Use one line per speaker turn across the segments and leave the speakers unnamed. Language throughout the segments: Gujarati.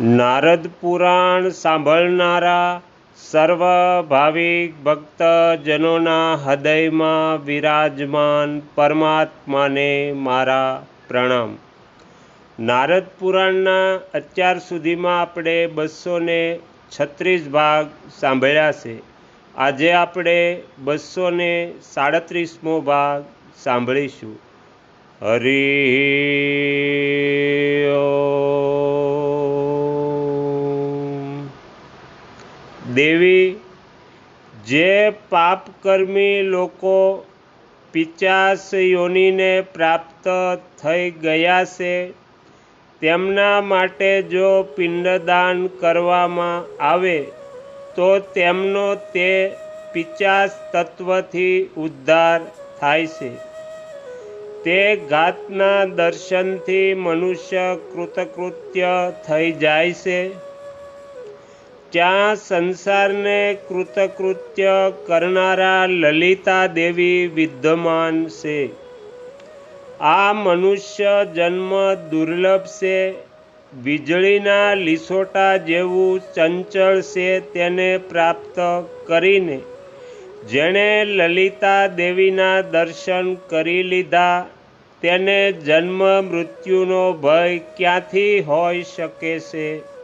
નારદ પુરાણ સાંભળનારા સર્વ ભાવિક ભક્તજનોના હૃદયમાં વિરાજમાન પરમાત્માને મારા પ્રણામ. નારદ પુરાણના અત્યાર સુધીમાં આપણે બસો ને છત્રીસ ભાગ સાંભળ્યા છે. આજે આપણે બસો ને સાડત્રીસમો ભાગ સાંભળીશું. હરિ દેવી, જે પાપકર્મી લોકો પિચાસ યોનિને પ્રાપ્ત થઈ ગયા છે, તેમના માટે જો પિંડદાન કરવામાં આવે, તો તેમનો તે પિચાસ તત્વથી ઉદ્ધાર થાય છે. તે ઘાતના દર્શનથી મનુષ્ય કૃતકૃત્ય થઈ જાય છે. ત્યાં સંસારને કૃતકૃત્ય કરનારા લલિતા દેવી વિદ્યમાન છે. આ મનુષ્ય જન્મ દુર્લભ છે, વીજળીના લીસોટા જેવું ચંચળ છે તેને પ્રાપ્ત કરીને. જેણે લલિતા દેવીના દર્શન કરી લીધા, તેને જન્મ મૃત્યુનો ભય ક્યાંથી હોઈ શકે છે?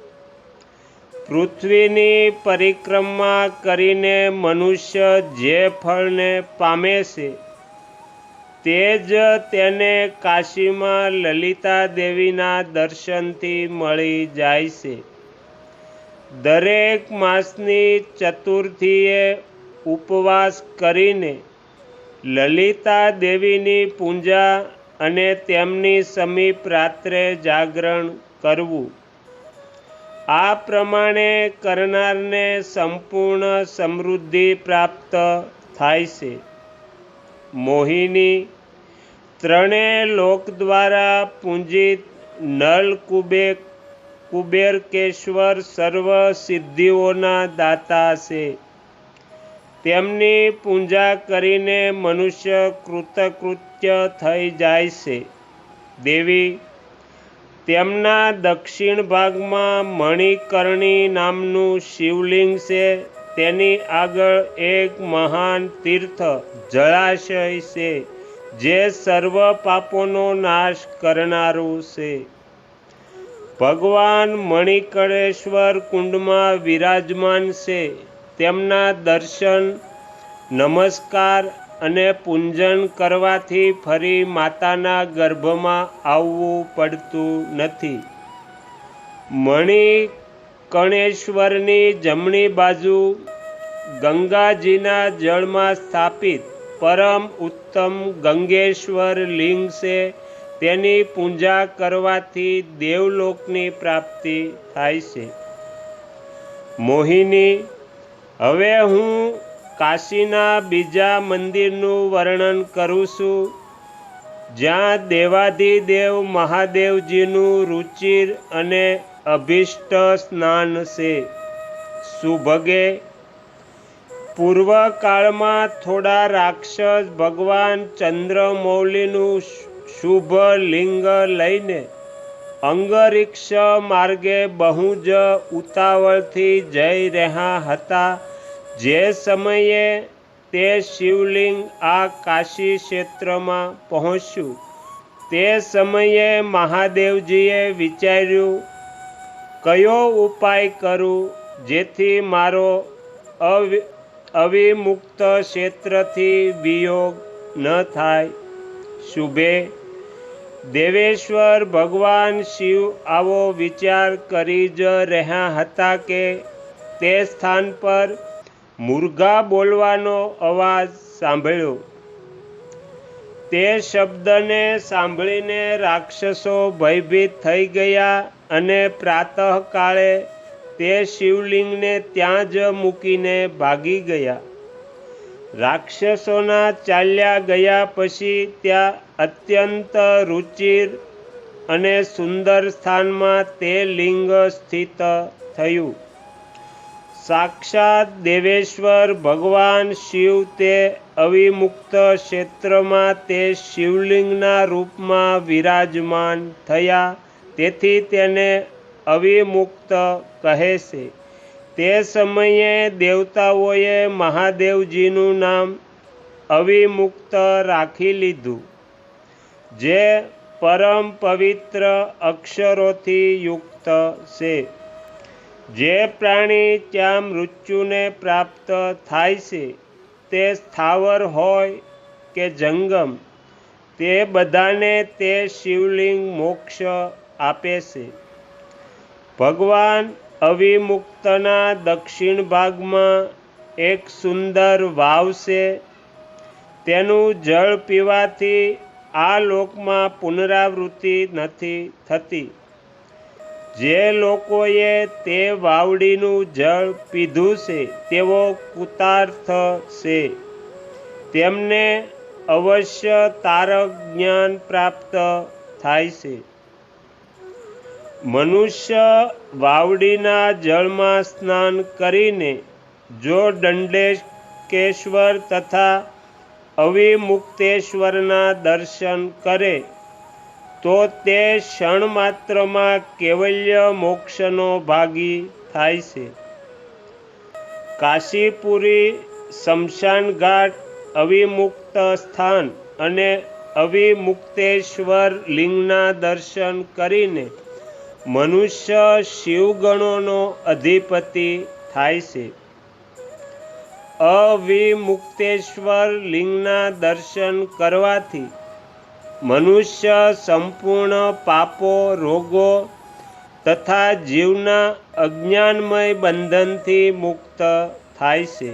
પૃથ્વીની પરિક્રમા કરીને મનુષ્ય જે ફળને પામે છે, તે જ તેને કાશીમાં લલિતા દેવીના દર્શનથી મળી જાય છે. દરેક માસની ચતુર્થીએ ઉપવાસ કરીને લલિતા દેવીની પૂજા અને તેમની સમીપ રાત્રે જાગરણ કરવું. આ પ્રમાણે કરનારને સંપૂર્ણ સમૃદ્ધિ પ્રાપ્ત થાય છે. મોહિની ત્રણેય લોક દ્વારા પૂંજિત નલ કુબે, કુબેરકેશ્વર સર્વ સિદ્ધિઓના દાતા છે. તેમની પૂજા કરીને મનુષ્ય કૃતકૃત્ય થઈ જાય છે. દેવી તેમના દક્ષિણ ભાગમાં મણિકર્ણી નામનું શિવલિંગ છે. તેની આગળ એક મહાન તીર્થ જળાશય છે, જે સર્વ પાપોનો નાશ કરનારું છે. ભગવાન મણિકળેશ્વર કુંડમાં વિરાજમાન છે. તેમના દર્શન, નમસ્કાર અને પૂંજન કરવાથી ફરી માતાના ગર્ભમાં આવવું પડતું નથી. મણિ કણેશ્વરની જમણી બાજુ ગંગાજીના જળમાં સ્થાપિત પરમ ઉત્તમ ગંગેશ્વર લિંગ છે. તેની પૂજા કરવાથી દેવલોકની પ્રાપ્તિ થાય છે. મોહિની, હવે હું કાશીના બીજા મંદિરનું વર્ણન કરું છું. જ્યાં દેવાધિદેવ મહાદેવજીનું રુચિર અને અભિષ્ટ સ્નાન છે. સુભગે, પૂર્વકાળમાં થોડા રાક્ષસ ભગવાન ચંદ્રમૌલીનું શુભ લિંગ લઈને અંગરિક્ષ માર્ગે બહુ જ ઉતાવળથી જઈ રહ્યા હતા. જે સમયે તે શિવલિંગ આ કાશી ક્ષેત્રમાં પહોંચ્યું, તે સમયે મહાદેવજીએ વિચાર્યું, કયો ઉપાય કરું જેથી મારો અવિ, અવિમુક્ત ક્ષેત્રથી વિયોગ ન થાય? શુભે, દેવેશ્વર ભગવાન શિવ આવો વિચાર કરી જ રહ્યા હતા કે તે સ્થાન પર મુર્ગા બોલવાનો અવાજ સાંભળ્યો. તે શબ્દને સાંભળીને રાક્ષસો ભયભીત થઈ ગયા અને પ્રાતઃકાળે તે શિવલિંગને ત્યાં જ મૂકીને ભાગી ગયા. રાક્ષસોના ચાલ્યા ગયા પછી ત્યાં અત્યંત રુચિર અને સુંદર સ્થાનમાં તે લિંગ સ્થિત થયું. સાક્ષાત દેવેશ્વર ભગવાન શિવ તે અવિમુક્ત ક્ષેત્રમાં તે શિવલિંગના રૂપમાં વિરાજમાન થયા. તેથી તેને અવિમુક્ત કહે છે. તે સમયે દેવતાઓએ મહાદેવજીનું નામ અવિમુક્ત રાખી લીધું, જે પરમ પવિત્ર અક્ષરોથી યુક્ત છે. જે પ્રાણી ત્યાં મૃત્યુને પ્રાપ્ત થાય છે, તે સ્થાવર હોય કે જંગમ, તે બધાને તે શિવલિંગ મોક્ષ આપે છે. ભગવાન અવિમુક્તના દક્ષિણ ભાગમાં એક સુંદર વાવ છે. તેનું જળ પીવાથી આ લોકમાં પુનરાવૃત્તિ નથી થતી. જે લોકોએ તે વાવડીનું જળ પીધું છે, તેઓ કૃતાર્થ છે. તેમને અવશ્ય તારક જ્ઞાન પ્રાપ્ત થાય છે. મનુષ્ય વાવડીના જળમાં સ્નાન કરીને જો દંડેશકેશ્વર તથા અવિમુક્તેશ્વરના દર્શન કરે તો તે ક્ષણ માત્રમાં કેવલ્ય મોક્ષનો ભાગી થાય છે. કાશીપુરી શમશાન ઘાટ, અવિમુક્ત સ્થાન અને અવિમુક્તેશ્વર લિંગના દર્શન કરીને મનુષ્ય શિવગણોનો અધિપતિ થાય છે. અવિમુક્તેશ્વર લિંગના દર્શન કરવાથી મનુષ્ય સંપૂર્ણ પાપો, રોગો તથા જીવના અજ્ઞાનમય બંધનથી મુક્ત થાય છે.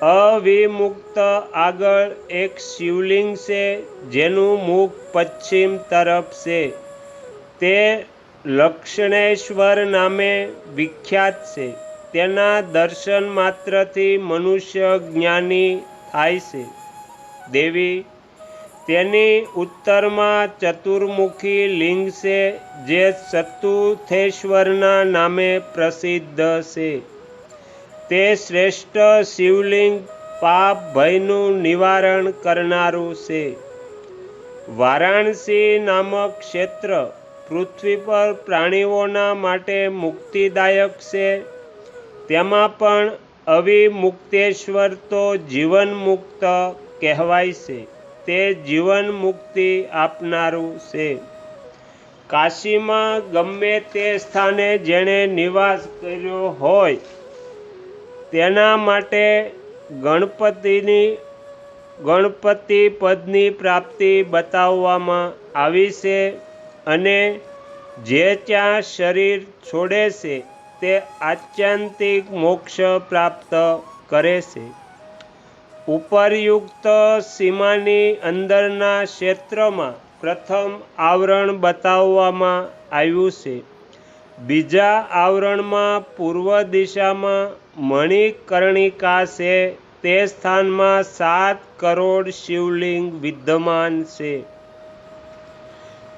અવિમુક્ત આગળ એક શિવલિંગ છે, જેનું મુખ પશ્ચિમ તરફ છે. તે લક્ષણેશ્વર નામે વિખ્યાત છે. તેના દર્શન માત્રથી મનુષ્ય જ્ઞાની થાય છે. દેવી તેની ઉત્તરમાં ચતુર્મુખી લિંગ છે, જે ચતુર્થેશ્વરના નામે પ્રસિદ્ધ છે. તે શ્રેષ્ઠ શિવલિંગ પાપ ભયનું નિવારણ કરનારું છે. વારાણસી નામક ક્ષેત્ર પૃથ્વી પર પ્રાણીઓના માટે મુક્તિદાયક છે. તેમાં પણ અવિમુક્તેશ્વર તો જીવન મુક્ત કહેવાય છે. તે જીવન મુક્તિ આપનારું છે. કાશીમાં ગમે તે સ્થાને જેણે નિવાસ કર્યો હોય, તેના માટે ગણપતિની, ગણપતિ પદની પ્રાપ્તિ બતાવવામાં આવી છે અને જે ત્યાં શરીર છોડે છે, તે આત્યંતિક મોક્ષ પ્રાપ્ત કરે છે. ઉપરયુક્ત સીમાની અંદરના ક્ષેત્રમાં પ્રથમ આવરણ બતાવવામાં આવ્યું છે. બીજા આવરણમાં પૂર્વ દિશામાં મણિકર્ણિકા છે. તે સ્થાનમાં સાત કરોડ શિવલિંગ વિદ્યમાન છે.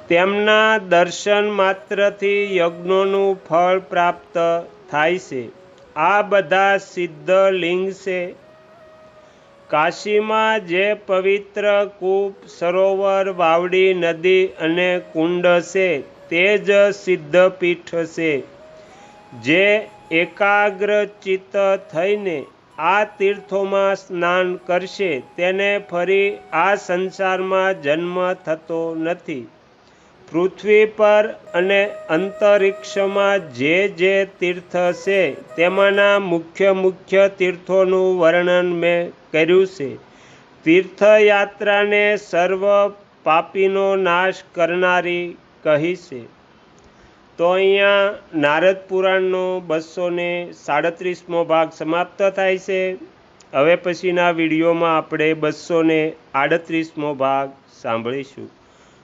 તેમના દર્શન માત્રથી યજ્ઞોનું ફળ પ્રાપ્ત થાય છે. આ બધા સિદ્ધ લિંગ છે. કાશીમાં જે પવિત્ર કૂપ સરોવર, વાવડી નદી અને કુંડ છે, તે જ સિદ્ધપીઠ છે. જે એકાગ્ર ચિત્ત થઈને આ તીર્થોમાં સ્નાન કરશે, તેને ફરી આ સંસારમાં જન્મ થતો નથી. પૃથ્વી પર અને અંતરિક્ષમાં જે જે તીર્થ છે, તેમાંના મુખ્ય મુખ્ય તીર્થોનું વર્ણન મેં કર્યું છે. તીર્થયાત્રાને સર્વ પાપીનો નાશ કરનારી કહી છે. તો અહીંયા નારદ પુરાણનો બસો ને સાડત્રીસમો ભાગ સમાપ્ત થાય છે. હવે પછીના વિડીયોમાં આપણે બસો ને આડત્રીસમો ભાગ સાંભળીશું.